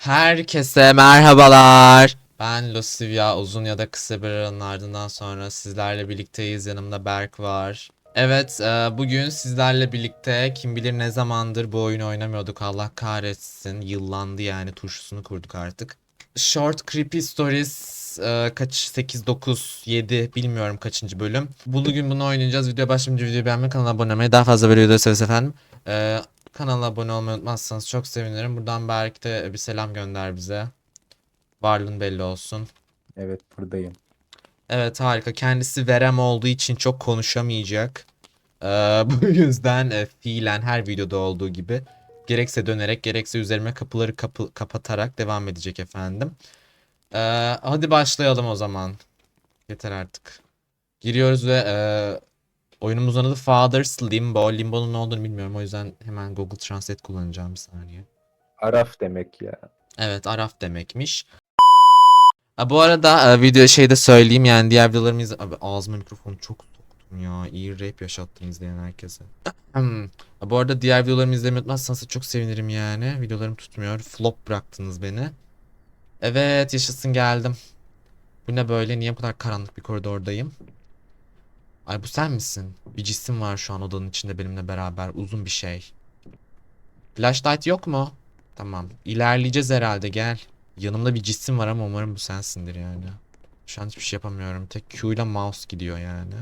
Herkese merhabalar. Ben Lucivia. Uzun ya da kısa bir aranın ardından sonra sizlerle birlikteyiz. Yanımda Berk var. Evet, e, bugün sizlerle birlikte kim bilir ne zamandır bu oyunu oynamıyorduk. Allah kahretsin. Yıllandı yani. Turşusunu kurduk artık. Short Creepy Stories e, kaç 8 9 7 bilmiyorum kaçıncı bölüm. Bugün bunu oynayacağız. Video başlayınca videoyu beğenmeyi, kanala abone olmayı, daha fazla böyle videoları severiz efendim. Kanala abone olmayı unutmazsanız çok sevinirim. Buradan Berk de bir selam gönder bize. Varlığın belli olsun. Evet buradayım. Evet harika. Kendisi verem olduğu için çok konuşamayacak. Ee, bu yüzden e, fiilen her videoda olduğu gibi gerekse dönerek gerekse üzerime kapıları kapı kapatarak devam edecek efendim. Ee, hadi başlayalım o zaman. Yeter artık. Giriyoruz ve e, oyunumuzun adı Father's Limbo. Limbo'nun ne olduğunu bilmiyorum. O yüzden hemen Google Translate kullanacağım bir saniye. Araf demek ya. Evet Araf demekmiş. Ha, bu arada e, video şeyde söyleyeyim yani diğer videolarımı izle... Abi ağzıma mikrofonu çok soktum ya. İyi rap yaşattım izleyen herkese. Bu arada diğer videolarımı izlemeyi unutmazsanız çok sevinirim yani. Videolarım tutmuyor. Flop bıraktınız beni. Evet yaşasın geldim. Bu ne böyle? Niye bu kadar karanlık bir koridordayım? Ay bu sen misin? Bir cisim var şu an odanın içinde benimle beraber. Uzun bir şey. Flashlight yok mu? Tamam. İlerleyeceğiz herhalde gel. Yanımda bir cisim var ama umarım bu sensindir yani. Şu an hiçbir şey yapamıyorum. Tek Q ile mouse gidiyor yani.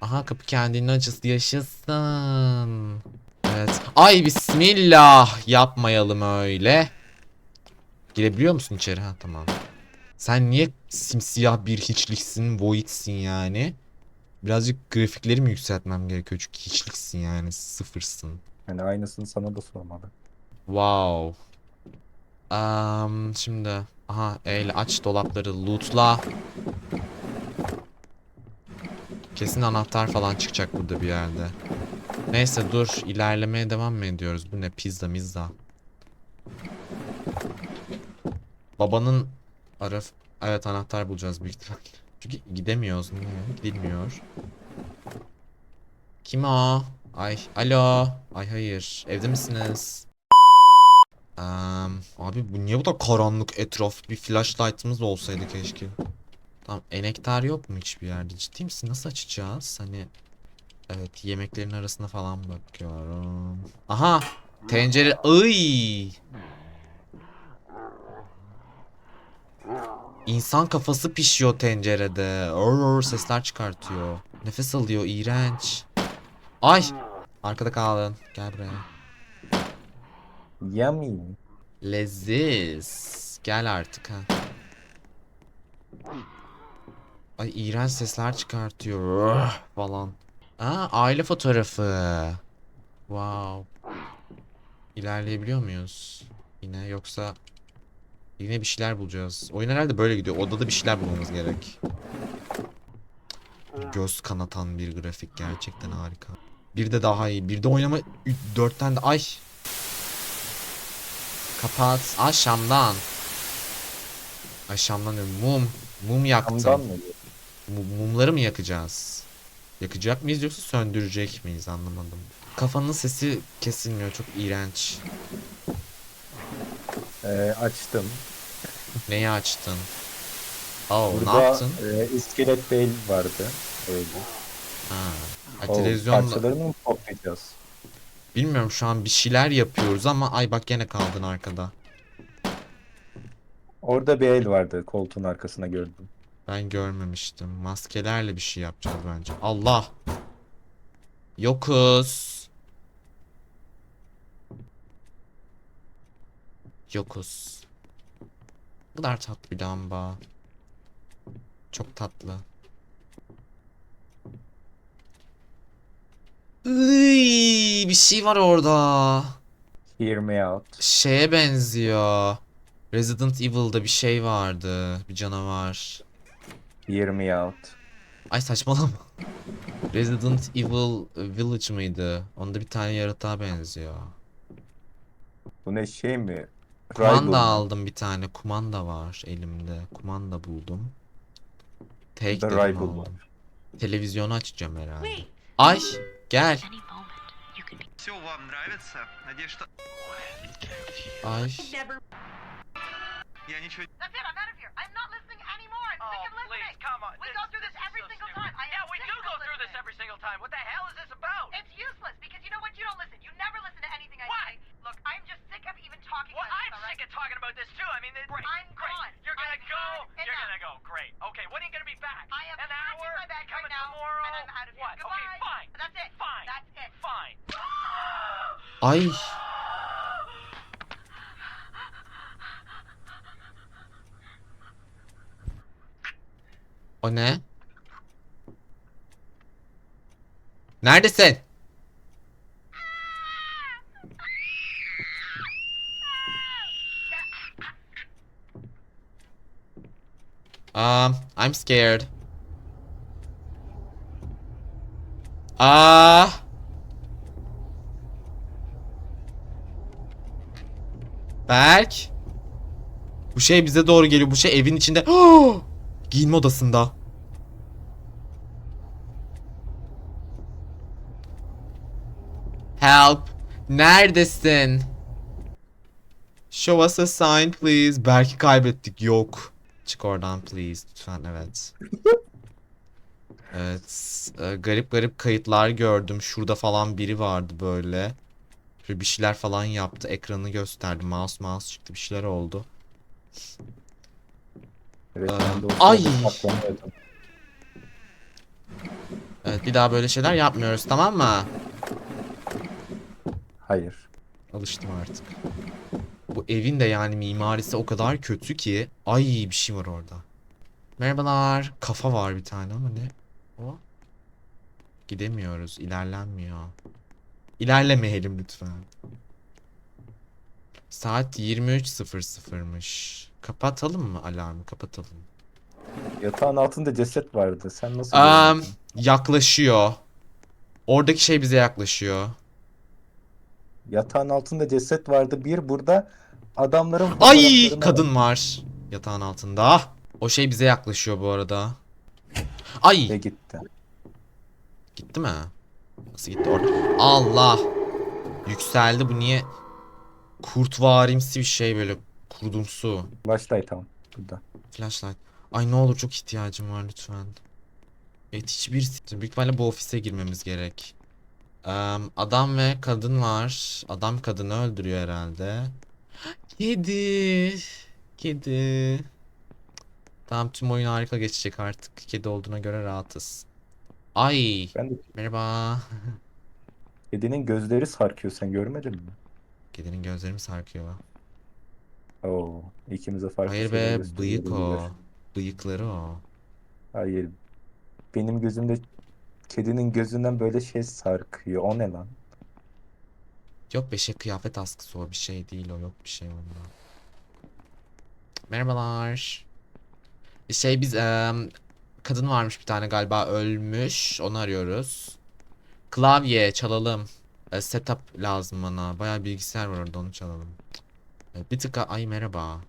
Aha kapı kendini açısı yaşasın. Evet. Ay bismillah. Yapmayalım öyle. Girebiliyor musun içeri? Ha tamam. Sen niye simsiyah bir hiçliksin, voidsin yani? Birazcık grafikleri mi yükseltmem gerekiyor çünkü hiçliksin yani sıfırsın. Yani aynısını sana da sormalı. Wow. Am, şimdi aha el aç dolapları lootla. Kesin anahtar falan çıkacak burada bir yerde. Neyse dur ilerlemeye devam mı ediyoruz? Bu ne pizza mizza. Babanın araf evet anahtar bulacağız büyük ihtimalle. Çünkü gidemiyoruz? Gidilmiyor. Kim o? Ay alo. Ay hayır. Evde misiniz? Am, abi bu niye bu da karanlık etraf? Bir flashlight'ımız olsaydı keşke. Tamam enektar yok mu hiçbir yerde? Ciddi misin? Nasıl açacağız? Hani evet yemeklerin arasına falan bakıyorum. Aha tencere. Iy. İnsan kafası pişiyor tencerede. Or or sesler çıkartıyor. Nefes alıyor. iğrenç. Ay. Arkada kaldın. Gel buraya. Yummy. Leziz. Gel artık ha. Ay iğrenç sesler çıkartıyor. Falan. Aa aile fotoğrafı. Wow. İlerleyebiliyor muyuz? Yine yoksa yine bir şeyler bulacağız. Oyun herhalde böyle gidiyor. Odada bir şeyler bulmamız gerek. Göz kanatan bir grafik gerçekten harika. Bir de daha iyi. Bir de oynama Ü- dörtten de ay Kapat. Aa Şam'dan. Ay Şam'dan diyorum. Mum. Mum yaktım. Mumları mı yakacağız? Yakacak mıyız yoksa söndürecek miyiz anlamadım. Kafanın sesi kesilmiyor. Çok iğrenç. Ee, açtım. Neyi açtın? Ne Burada yaptın? e, iskelet bey vardı. Öyle. Ha. Ay, O televizyonda... parçalarını mı toplayacağız? Bilmiyorum şu an bir şeyler yapıyoruz ama ay bak gene kaldın arkada. Orada bir el vardı koltuğun arkasına gördüm. Ben görmemiştim. Maskelerle bir şey yapacağız bence. Allah. Yokuz. Yokuz. Ne kadar tatlı bir lamba. Çok tatlı. Iy, bir şey var orada. Hear me out. Şeye benziyor. Resident Evil'da bir şey vardı. Bir canavar. Hear me out. Ay saçmalama. Resident Evil Village mıydı? Onda bir tane yaratığa benziyor. Bu ne şey mi? Kumanda aldım bir tane. Kumanda var elimde. Kumanda buldum. Tek de Rival var. Televizyonu açacağım herhalde. Ay gel. Ay. Never. Я ничего... That's it. I'm out of here. I'm not listening anymore. I'm Oh, sick of listening. please, come on. We This- go through this, this is every so single stupid. time. I am yeah, we sick do of go through this listening. every single time. What the hell is this about? It's useless because you know what? You don't listen. You never listen to anything I Why? say. Look, I'm just sick of even talking well, about I'm this, all right? sick of talking about this too. I mean, it- great, I'm great. gone. You're gonna I've go. had You're enough. gonna go. Great. Okay, when are you gonna be back? I am An packing hour? my bag Coming right now, tomorrow? and I'm out of here. What? Goodbye. Okay, fine. That's it. Fine. That's it. Fine. Ay. O ne? Neredesin? Um, I'm scared. Ah. Berk. Bu şey bize doğru geliyor. Bu şey evin içinde. Giyinme odasında. Help. Neredesin? Show us a sign please. Berk'i kaybettik. Yok. Çık oradan please. Lütfen evet. Evet. e, garip garip kayıtlar gördüm. Şurada falan biri vardı böyle. Şöyle bir şeyler falan yaptı. Ekranı gösterdi. Mouse mouse çıktı. Bir şeyler oldu. Evet, o ay! Evet bir daha böyle şeyler yapmıyoruz tamam mı? Hayır. Alıştım artık. Bu evin de yani mimarisi o kadar kötü ki. Ay bir şey var orada. Merhabalar. Kafa var bir tane ama ne? O? Gidemiyoruz. ilerlenmiyor. İlerlemeyelim lütfen. Saat 23.00'mış. Kapatalım mı alarmı? Kapatalım. Yatağın altında ceset vardı. Sen nasıl görmedin? yaklaşıyor. Oradaki şey bize yaklaşıyor. Yatağın altında ceset vardı. Bir burada adamların Ay kadın var yatağın altında. O şey bize yaklaşıyor bu arada. Ay Ve gitti. gitti mi? Nasıl gitti orada? Allah. Yükseldi bu niye? Kurtvarimsi bir şey böyle kurdumsu. Flashlight tam burada. Flashlight. Ay ne olur çok ihtiyacım var lütfen. Evet hiçbir büyük ihtimalle bu ofise girmemiz gerek. Adam ve kadın var. Adam kadını öldürüyor herhalde. Kedi. Kedi. Tamam tüm oyun harika geçecek artık. Kedi olduğuna göre rahatız. Ay. Ben de Merhaba. kedinin gözleri sarkıyor. Sen görmedin mi? Kedinin gözleri mi sarkıyor? Oo, ikimize farklı Hayır be bıyık o. Bıyıkları o. Hayır. Benim gözümde kedinin gözünden böyle şey sarkıyor. O ne lan? Yok be şey kıyafet askısı o bir şey değil o yok bir şey onda. Merhabalar. Şey biz em, kadın varmış bir tane galiba ölmüş onu arıyoruz. Klavye çalalım. E, setup lazım bana. Bayağı bilgisayar var orada onu çalalım. E, bir tık ay merhaba.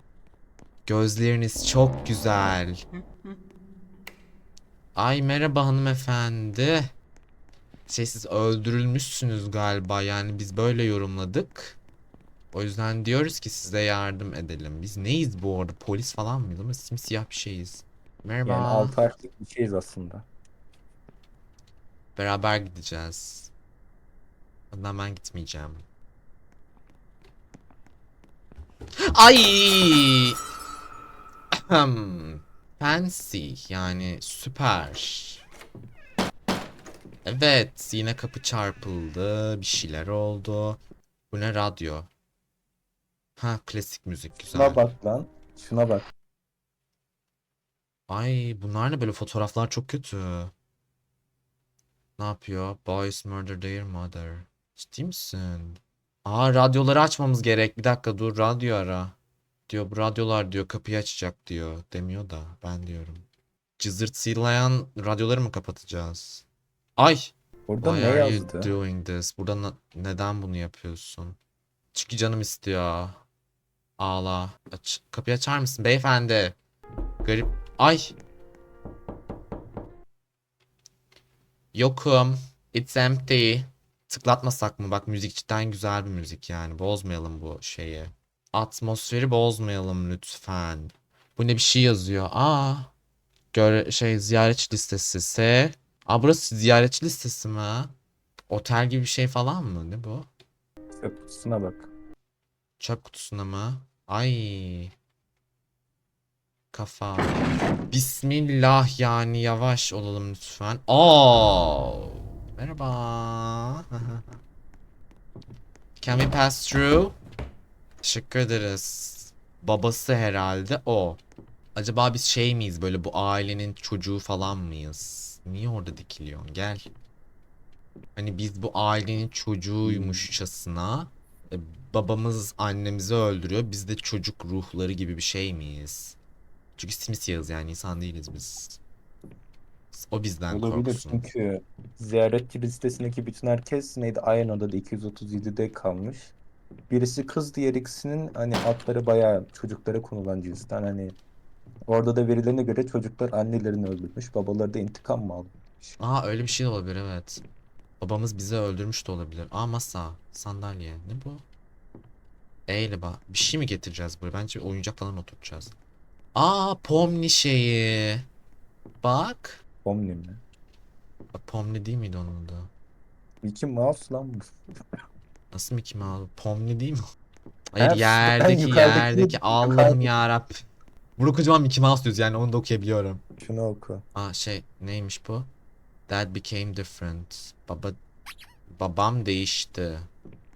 Gözleriniz çok güzel. Ay merhaba hanımefendi. Şey siz öldürülmüşsünüz galiba yani biz böyle yorumladık. O yüzden diyoruz ki size yardım edelim. Biz neyiz bu arada? Polis falan mıyız ama simsiyah bir şeyiz. Merhaba. Yani altı harflik bir şeyiz aslında. Beraber gideceğiz. Ondan ben gitmeyeceğim. Ay! Ahem. Fancy yani süper. Evet yine kapı çarpıldı. Bir şeyler oldu. Bu ne radyo? Ha klasik müzik güzel. Şuna bak lan. Şuna bak. Ay bunlar ne böyle fotoğraflar çok kötü. Ne yapıyor? Boys murder their mother. Ciddi misin? Aa radyoları açmamız gerek. Bir dakika dur radyo ara. Diyor bu radyolar diyor kapıyı açacak diyor. Demiyor da ben diyorum. Cızırtıylayan radyoları mı kapatacağız? Ay! Burada Why ne are you yazdı? doing this? Burada na- neden bunu yapıyorsun? Çünkü canım istiyor. Ağla. Aç. Kapıyı açar mısın beyefendi? Garip. Ay. Yokum. It's empty. Tıklatmasak mı? Bak müzik cidden güzel bir müzik yani. Bozmayalım bu şeyi. Atmosferi bozmayalım lütfen. Bu ne bir şey yazıyor. Aa. Gör şey ziyaretçi listesi. S. Aa burası ziyaretçi listesi mi? Otel gibi bir şey falan mı? Ne bu? Çöp kutusuna bak. Çöp kutusuna mı? Ay. Kafa. Bismillah yani yavaş olalım lütfen. Oo. Merhaba. Can we pass through? Teşekkür ederiz. Babası herhalde o. Acaba biz şey miyiz böyle bu ailenin çocuğu falan mıyız? Niye orada dikiliyorsun? Gel. Hani biz bu ailenin çocuğuymuşçasına e, babamız annemizi öldürüyor. Biz de çocuk ruhları gibi bir şey miyiz? Çünkü simsiyahız yani insan değiliz biz. O bizden Olabilir korksun. çünkü ziyaretçi listesindeki bütün herkes neydi? Aynı odada 237'de kalmış. Birisi kız diğer ikisinin hani adları bayağı çocuklara konulan cinsten hani orada da verilerine göre çocuklar annelerini öldürmüş. Babaları da intikam mı almış? Aa öyle bir şey de olabilir evet. Babamız bizi öldürmüş de olabilir. Aa masa, sandalye. Ne bu? Eyle bak. Bir şey mi getireceğiz buraya? Bence oyuncak falan oturtacağız. Aa Pomni şeyi. Bak. Omni mi? Pomni değil miydi onun adı? Mickey Mouse lan bu. Nasıl Mickey Mouse? Pomni değil mi? Hayır Ha, yerdeki yerdeki Allah'ım yarabbim. Bunu kocaman Mickey Mouse diyoruz yani onu da okuyabiliyorum. Şunu oku. Aa şey neymiş bu? Dad became different. Baba babam değişti.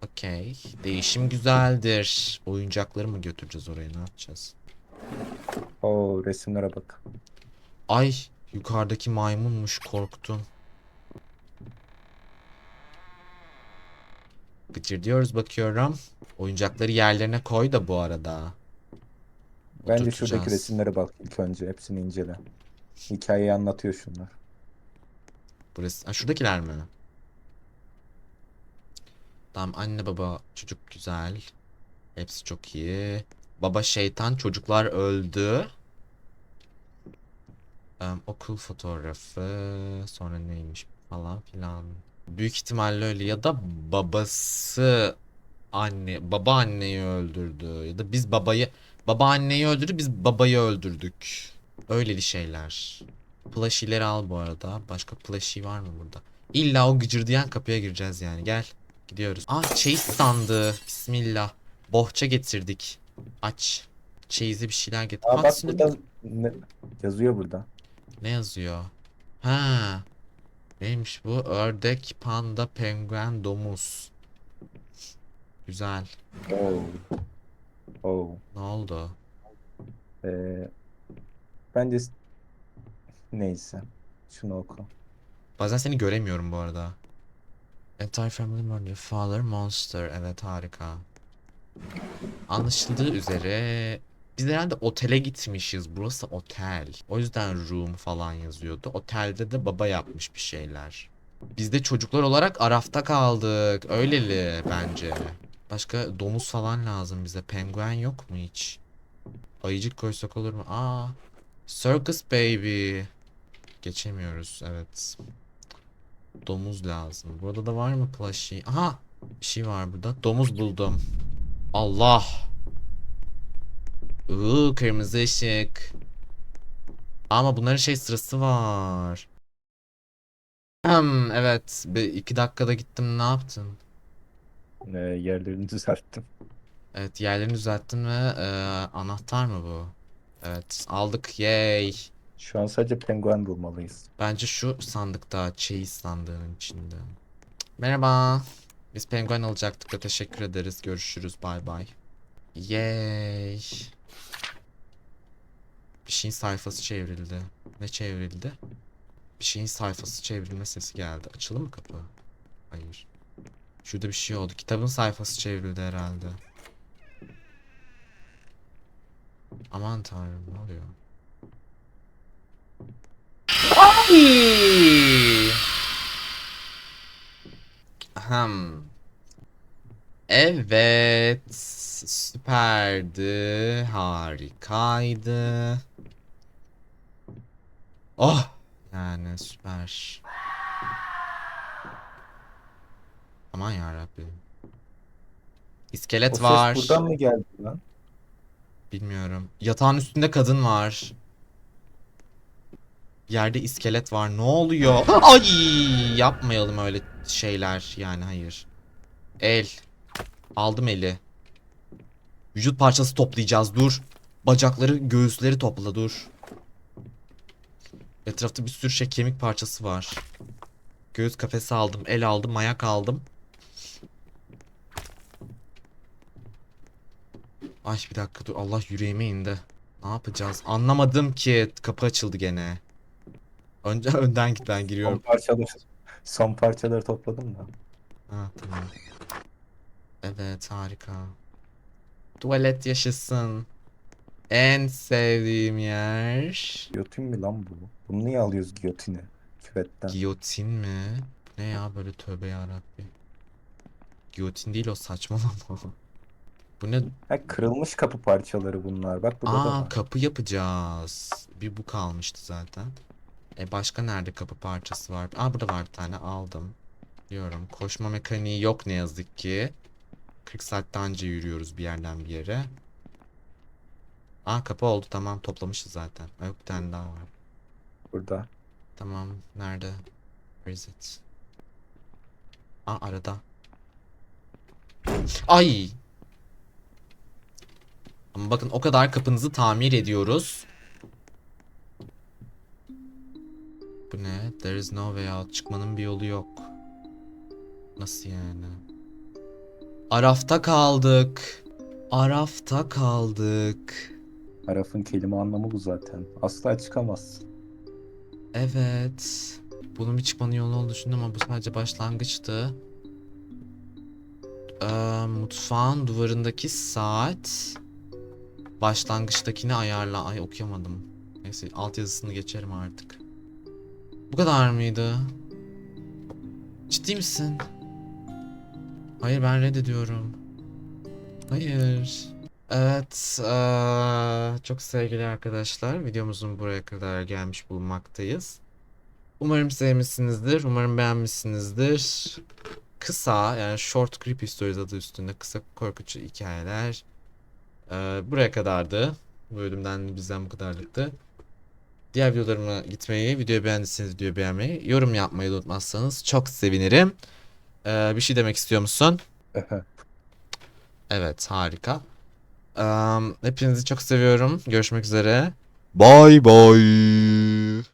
Okey. Değişim güzeldir. Oyuncakları mı götüreceğiz oraya ne yapacağız? Oo resimlere bak. Ay yukarıdaki maymunmuş korktum. Diyoruz bakıyorum. Oyuncakları yerlerine koy da bu arada. Bence şuradaki Oturtacağız. resimlere bak ilk önce. Hepsini incele. Hikayeyi anlatıyor şunlar. Burası. Ha, şuradakiler mi? Tamam anne baba çocuk güzel. Hepsi çok iyi. Baba şeytan çocuklar öldü. Em, okul fotoğrafı sonra neymiş falan filan. Büyük ihtimalle öyle ya da babası anne baba anneyi öldürdü ya da biz babayı baba anneyi öldürdü biz babayı öldürdük. Öyleli şeyler. Plushy'leri al bu arada. Başka plushie var mı burada? İlla o gıcırdayan kapıya gireceğiz yani. Gel. Gidiyoruz. Aa çeyiz sandığı. Bismillah. Bohça getirdik. Aç. Çeyize bir şeyler getir. Aa bak şimdi burada ne, yazıyor burada. ne yazıyor? Ha. Neymiş bu? Ördek, panda, penguen, domuz. Güzel. Oo. Oo. Ne oldu? Ee, bence neyse. Şunu oku. Bazen seni göremiyorum bu arada. Entire family murder, father monster. Evet harika. Anlaşıldığı üzere biz herhalde otele gitmişiz. Burası otel. O yüzden room falan yazıyordu. Otelde de baba yapmış bir şeyler. Biz de çocuklar olarak Araf'ta kaldık. Öyleli bence. Başka domuz falan lazım bize. Penguen yok mu hiç? Ayıcık koysak olur mu? Aa. Circus baby. Geçemiyoruz evet. Domuz lazım. Burada da var mı plushie? Aha! Bir şey var burada. Domuz buldum. Allah! Iıı kırmızı ışık. Ama bunların şey sırası var. Hmm, evet. Bir iki dakikada gittim ne yaptın? Ee, yerlerini düzelttim. Evet yerlerini düzelttin ve e, anahtar mı bu? Evet aldık yay. Şu an sadece penguen bulmalıyız. Bence şu sandıkta çeyiz sandığının içinde. Merhaba. Biz penguen alacaktık da teşekkür ederiz. Görüşürüz. Bay bay. Yay. Bir şeyin sayfası çevrildi. Ne çevrildi? Bir şeyin sayfası çevrilme sesi geldi. Açılı mı kapı? Hayır. Şurada bir şey oldu. Kitabın sayfası çevrildi herhalde. Aman tanrım ne oluyor? Ay! Ahem. Evet. Süperdi. Harikaydı. Oh. Yani süper. Aman yarabbim. İskelet O ses var. buradan mı geldi lan? Bilmiyorum. Yatağın üstünde kadın var. Yerde iskelet var. Ne oluyor? Ay! Yapmayalım öyle şeyler. Yani hayır. El. Aldım eli. Vücut parçası toplayacağız. Dur. Bacakları, göğüsleri topla. Dur. Etrafta bir sürü şey kemik parçası var. Göğüs kafesi aldım. El aldım. Ayak aldım. Ay bir dakika dur. Allah yüreğime indi. Ne yapacağız? Anlamadım ki. Kapı açıldı gene. Önce önden git ben Son giriyorum. parçaları, son parçaları topladım da. Ha tamam. Evet harika. Tuvalet yaşasın. En sevdiğim yer. Giyotin mi lan bu? Bunu niye alıyoruz giyotini? Küvetten. Giyotin mi? Ne ya böyle tövbe yarabbi. Giyotin değil o saçmalama. Bu ne? Ha, kırılmış kapı parçaları bunlar. Bak burada da Aa var. kapı yapacağız. Bir bu kalmıştı zaten. E başka nerede kapı parçası var? Aa burada var bir tane aldım. Diyorum. Koşma mekaniği yok ne yazık ki. 40 saatte anca yürüyoruz bir yerden bir yere. Aa kapı oldu tamam toplamışız zaten. Aa, Yok bir tane daha var. Burada. Tamam nerede? Where is it? Aa arada. Ay! Ama bakın o kadar kapınızı tamir ediyoruz. Bu ne? There is no way out. Çıkmanın bir yolu yok. Nasıl yani? Arafta kaldık. Arafta kaldık. Araf'ın kelime anlamı bu zaten. Asla çıkamazsın. Evet. Bunun bir çıkmanın yolu olduğunu düşündüm ama bu sadece başlangıçtı. Ee, mutfağın duvarındaki saat başlangıçtakini ayarla. Ay okuyamadım. Neyse altyazısını geçerim artık. Bu kadar mıydı? Ciddi misin? Hayır ben reddediyorum. Hayır. Evet, eee, çok sevgili arkadaşlar, videomuzun buraya kadar gelmiş bulunmaktayız. Umarım sevmişsinizdir, umarım beğenmişsinizdir. Kısa, yani Short Creepy Stories adı üstünde kısa korkutucu hikayeler. Eee, buraya kadardı. Bu bölümden bizden bu kadarlıktı. Diğer videolarıma gitmeyi, videoyu beğendiyseniz videoyu beğenmeyi, yorum yapmayı unutmazsanız çok sevinirim. Eee, bir şey demek istiyor musun? Evet, harika. Eee, hepinizi çok seviyorum. Görüşmek üzere. Bye bye.